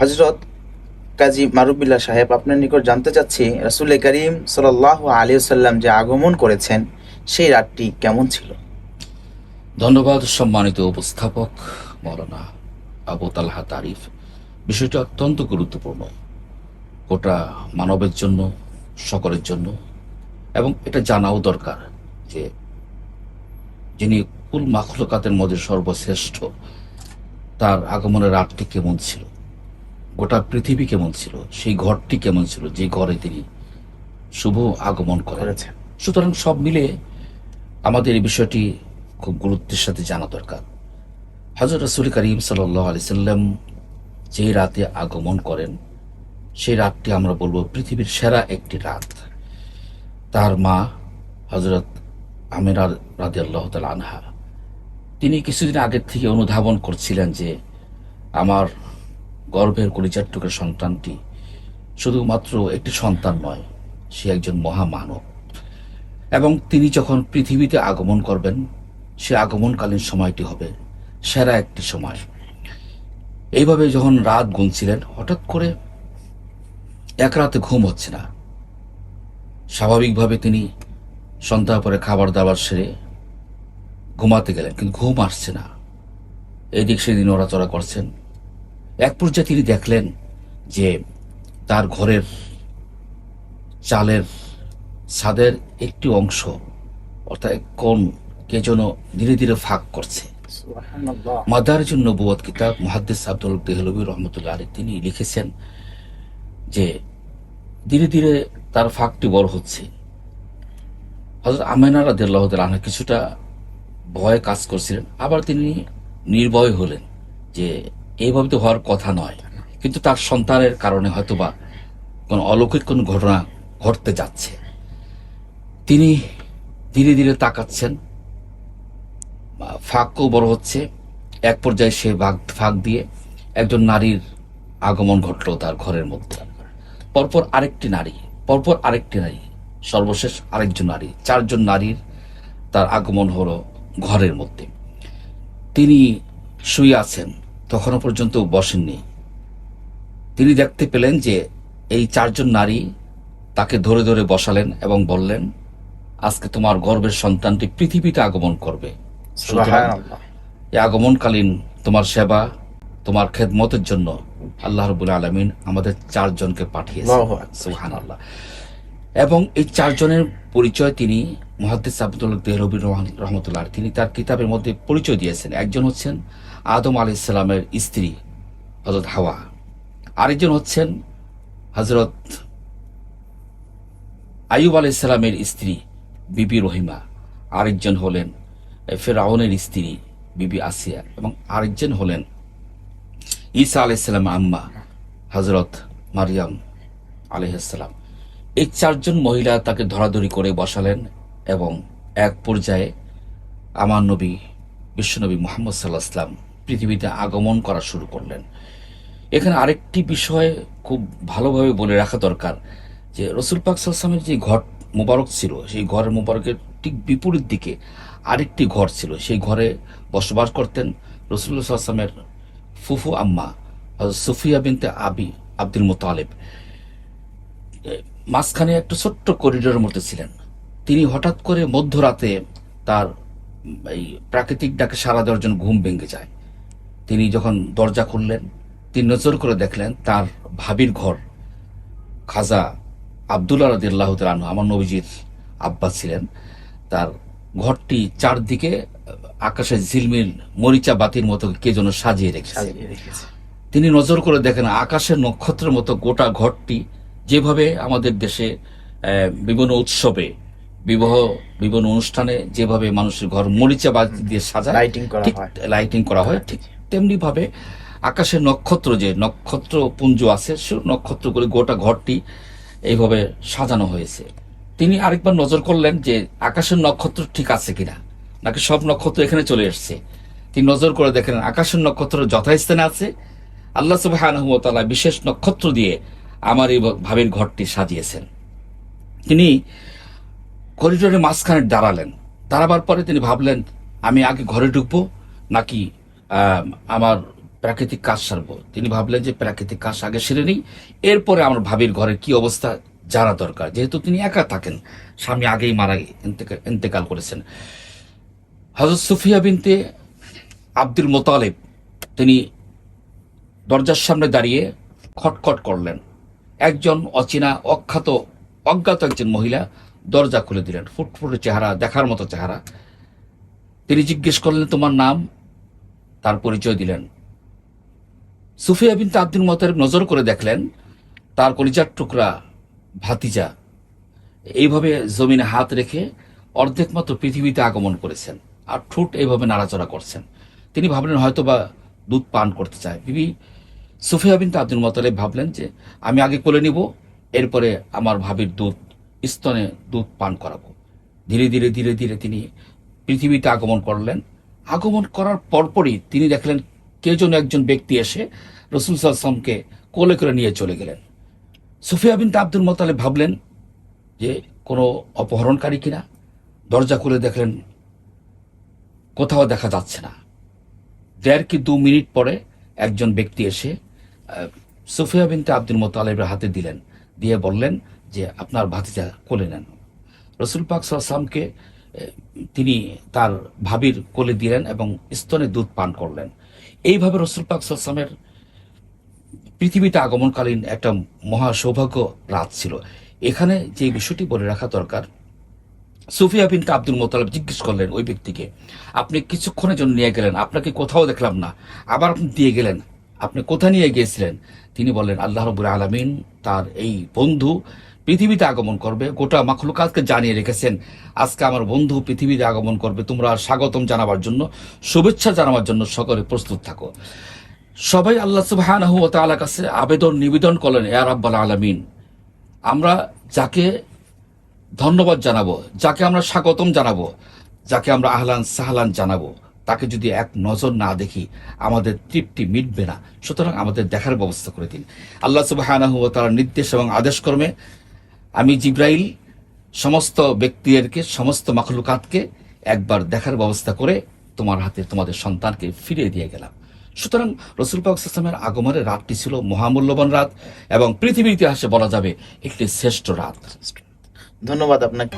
হজরত কাজী মারুবিল্লাহ সাহেব আপনার নিকট জানতে চাচ্ছি, রাসুল করিম সাল আলী সাল্লাম যে আগমন করেছেন, সেই রাতটি কেমন ছিল? ধন্যবাদ সম্মানিত উপস্থাপক মৌলানা আবু তালহা তারিফ। বিষয়টি অত্যন্ত গুরুত্বপূর্ণ। গোটা মানবের জন্য, সকলের জন্য, এবং এটা জানাও দরকার যে যিনি কুল মাখলুকাতের মধ্যে সর্বশ্রেষ্ঠ, তার আগমনের রাতটি কেমন ছিল? গোটা পৃথিবী কেমন ছিল সেই ঘরটি কেমন ছিল যে ঘরে তিনি শুভ আগমন করেছেন। সুতরাং সব মিলে আমাদের এই বিষয়টি খুব গুরুত্বের সাথে জানা দরকার। হজরত রসুল করিম সাল্লাহ আলি সাল্লাম যে রাতে আগমন করেন সেই রাতটি আমরা বলব পৃথিবীর সেরা একটি রাত। তার মা হজরত আমেরা রাদি আল্লাহ তাল আনহা তিনি কিছুদিন আগের থেকে অনুধাবন করছিলেন যে আমার গর্ভের কলিজার টুকের সন্তানটি শুধুমাত্র একটি সন্তান নয়, সে একজন মহামানব। এবং তিনি যখন পৃথিবীতে আগমন করবেন, সে আগমনকালীন সময়টি হবে সেরা একটি সময়। এইভাবে যখন রাত গুনছিলেন, হঠাৎ করে এক রাতে ঘুম হচ্ছে না। স্বাভাবিকভাবে তিনি সন্ধ্যা পরে খাবার দাবার সেরে ঘুমাতে গেলেন, কিন্তু ঘুম আসছে না। এদিক সেদিন ওরা চড়া করছেন। এক পর্যায়ে তিনি দেখলেন যে তার ঘরের চালের ছাদের একটি অংশ অর্থাৎ কোন কে যেন ধীরে ধীরে ফাঁক করছে। মাদার জন্য নবুয়ত কিতাব মুহাদ্দিস আব্দুল দেহলবী রহমতুল্লাহ আলী তিনি লিখেছেন যে ধীরে ধীরে তার ফাঁকটি বড় হচ্ছে। হজরত আমেনা রাদিয়াল্লাহ আনহা কিছুটা ভয় কাজ করছিলেন। আবার তিনি নির্ভয় হলেন যে এইভাবে তো হওয়ার কথা নয়। কিন্তু তার সন্তানের কারণে হয়তোবা কোন অলৌকিক কোন ঘটনা ঘটতে যাচ্ছে। তিনি ধীরে ধীরে তাকাচ্ছেন। ফাঁকও বড় হচ্ছে। এক পর্যায়ে সে ভাগ ফাঁক দিয়ে একজন নারীর আগমন ঘটলো তার ঘরের মধ্যে। পরপর আরেকটি নারী, পরপর আরেকটি নারী, সর্বশেষ আরেকজন নারী, চারজন নারীর তার আগমন হলো ঘরের মধ্যে। তিনি শুয়ে আছেন। তখনও পর্যন্ত বসেননি। তিনি দেখতে পেলেন যে এই চারজন নারী তাকে ধরে ধরে বসালেন এবং বললেন আজকে তোমার গর্বের সন্তানটি পৃথিবীতে আগমন করবে। এই আগমনকালীন তোমার সেবা তোমার খেদমতের জন্য আল্লাহ রবুল আলমিন আমাদের চারজনকে পাঠিয়েছে সুহান আল্লাহ এবং এই চারজনের পরিচয় তিনি মহাদ্দিস আব্দুল দেহরবি রহমতুল্লাহ তিনি তার কিতাবের মধ্যে পরিচয় দিয়েছেন। একজন হচ্ছেন আদম আলি ইসলামের স্ত্রী হজরত হাওয়া। আরেকজন হচ্ছেন হজরত আইয়ুব আলি ইসলামের স্ত্রী, বিবি রহিমা। আরেকজন হলেন ফেরাউনের স্ত্রী, বিবি আসিয়া। এবং আরেকজন হলেন ঈসা আলাইসাল্লাম আম্মা হজরত মারিয়াম আলহাম এই চারজন মহিলা তাকে ধরাধরি করে বসালেন এবং এক পর্যায়ে আমার নবী বিশ্বনবী মোহাম্মদ সাল্লাহ ইসলাম পৃথিবীতে আগমন করা শুরু করলেন। এখানে আরেকটি বিষয় খুব ভালোভাবে বলে রাখা দরকার যে রসুল পাক সাল্লামের যে ঘর মোবারক ছিল, সেই ঘরের মোবারকের ঠিক বিপরীত দিকে আরেকটি ঘর ছিল। সেই ঘরে বসবাস করতেন রসুল্লাহ সাল্লামের ফুফু আম্মা সুফিয়া বিনতে আবি আব্দুল মোতালেব। মাঝখানে একটা ছোট্ট করিডোরের মধ্যে ছিলেন। তিনি হঠাৎ করে মধ্যরাতে তার এই প্রাকৃতিক ডাকে সারা দেওয়ার জন্য ঘুম ভেঙে যায়। তিনি যখন দরজা খুললেন তিনি নজর করে দেখলেন তার ভাবির ঘর খাজা আবদুল্লাহ রাদিল্লাহ তালু আমার নবীজির আব্বা ছিলেন। তার ঘরটি চারদিকে আকাশে ঝিলমিল মরিচা বাতির মতো কে যেন সাজিয়ে রেখেছে। তিনি নজর করে দেখেন আকাশের নক্ষত্রের মতো গোটা ঘরটি যেভাবে আমাদের দেশে বিভিন্ন উৎসবে বিবাহ বিভিন্ন অনুষ্ঠানে যেভাবে মানুষের ঘর মরিচা বাতি দিয়ে সাজায় লাইটিং করা হয়। লাইটিং করা হয় ঠিক তেমনি ভাবে আকাশের নক্ষত্র যে নক্ষত্র পুঞ্জ আছে সে নক্ষত্র করে গোটা ঘরটি এইভাবে সাজানো হয়েছে। তিনি আরেকবার নজর করলেন যে আকাশের নক্ষত্র ঠিক আছে কিনা নাকি সব নক্ষত্র এখানে চলে এসছে। তিনি নজর করে দেখেন আকাশের নক্ষত্র যথাস্থানে আছে। আল্লাহ ওয়া বিশেষ নক্ষত্র দিয়ে আমার এই ভাবের ঘরটি সাজিয়েছেন। তিনি করিডোরের মাঝখানে দাঁড়ালেন। দাঁড়াবার পরে তিনি ভাবলেন, আমি আগে ঘরে ঢুকবো, নাকি আমার প্রাকৃতিক কাজ সারবো। তিনি ভাবলেন যে প্রাকৃতিক কাজ আগে সেরে নেই। এরপরে আমার ভাবির ঘরের কি অবস্থা জানা দরকার। যেহেতু তিনি একা থাকেন, স্বামী আগেই মারা ইন্তেকাল করেছেন। হজরত সুফিয়া বিনতে আব্দুল মোতালেব তিনি দরজার সামনে দাঁড়িয়ে খটখট করলেন। একজন অচেনা, অখ্যাত, অজ্ঞাত একজন মহিলা দরজা খুলে দিলেন। ফুটফুটে চেহারা, দেখার মতো চেহারা। তিনি জিজ্ঞেস করলেন, তোমার নাম? তার পরিচয় দিলেন। সুফিয়া বিনতে আব্দুল মতের নজর করে দেখলেন, তার কলিজার টুকরা ভাতিজা। এইভাবে জমিনে হাত রেখে অর্ধেক মাত্র পৃথিবীতে আগমন করেছেন আর ঠোঁট এইভাবে নাড়াচড়া করছেন। তিনি ভাবলেন হয়তো বা দুধ পান করতে চায়। বিবি সুফিয়া বিনতে আব্দুল মোতালেব ভাবলেন যে, আমি আগে কোলে নিব, এরপরে আমার ভাবির দুধ, স্তনে দুধ পান করাবো। ধীরে ধীরে ধীরে ধীরে তিনি পৃথিবীতে আগমন করলেন। আগমন করার পরপরই তিনি দেখলেন কে যেন একজন ব্যক্তি এসে রসুল সাল্লামকে কোলে করে নিয়ে চলে গেলেন। সুফিয়া বিনতে আব্দুল মোতালেব ভাবলেন যে, কোনো অপহরণকারী কিনা? দরজা খুলে দেখলেন, কোথাও দেখা যাচ্ছে না। দেড় কি দু মিনিট পরে একজন ব্যক্তি এসে সুফিয়া বিনতে আব্দুল মোতালেবের হাতে দিলেন। দিয়ে বললেন যে, আপনার ভাতিজা কোলে নেন। রসুল পাক সাল্লামকে তিনি তার ভাবির কোলে দিলেন এবং স্তনে দুধ পান করলেন। এইভাবে রসুল পাক সাল্লামের পৃথিবীতে আগমনকালীন একটা মহা সৌভাগ্য রাত ছিল। এখানে যে বিষয়টি বলে রাখা দরকার, সুফিয়া বিনতে আব্দুল মোতালেব জিজ্ঞেস করলেন ওই ব্যক্তিকে, আপনি কিছুক্ষণের জন্য নিয়ে গেলেন, আপনাকে কোথাও দেখলাম না, আবার আপনি দিয়ে গেলেন? আপনি কোথায় নিয়ে গিয়েছিলেন? তিনি বলেন আল্লাহ রবুল আলমিন তার এই বন্ধু পৃথিবীতে আগমন করবে। গোটা মাখলুকাতকে জানিয়ে রেখেছেন, আজকে আমার বন্ধু পৃথিবীতে আগমন করবে। তোমরা স্বাগতম জানাবার জন্য, শুভেচ্ছা জানাবার জন্য সকলে প্রস্তুত থাকো। সবাই আল্লাহ সুবহানাহু ওয়া তাআলার কাছে আবেদন, নিবেদন করলেন, ইয়া রাব্বাল আলামিন, আমরা যাকে ধন্যবাদ জানাব, যাকে আমরা স্বাগতম জানাব, যাকে আমরা আহলান সাহলান জানাব তাকে যদি এক নজর না দেখি, আমাদের তৃপ্তি মিটবে না। সুতরাং আমাদের দেখার ব্যবস্থা করে দিন। আল্লাহ সুবহানাহু তাআলার নির্দেশ এবং আদেশ কর্মে আমি জিব্রাইল সমস্ত ব্যক্তিদেরকে, সমস্ত মাখলুকাতকে একবার দেখার ব্যবস্থা করে তোমার হাতে, তোমাদের সন্তানকে ফিরিয়ে দিয়ে গেলাম। সুতরাং রসুল পাক ইসলামের আগমনের রাতটি ছিল মহামূল্যবান রাত এবং পৃথিবীর ইতিহাসে বলা যাবে একটি শ্রেষ্ঠ রাত। ধন্যবাদ আপনাকে।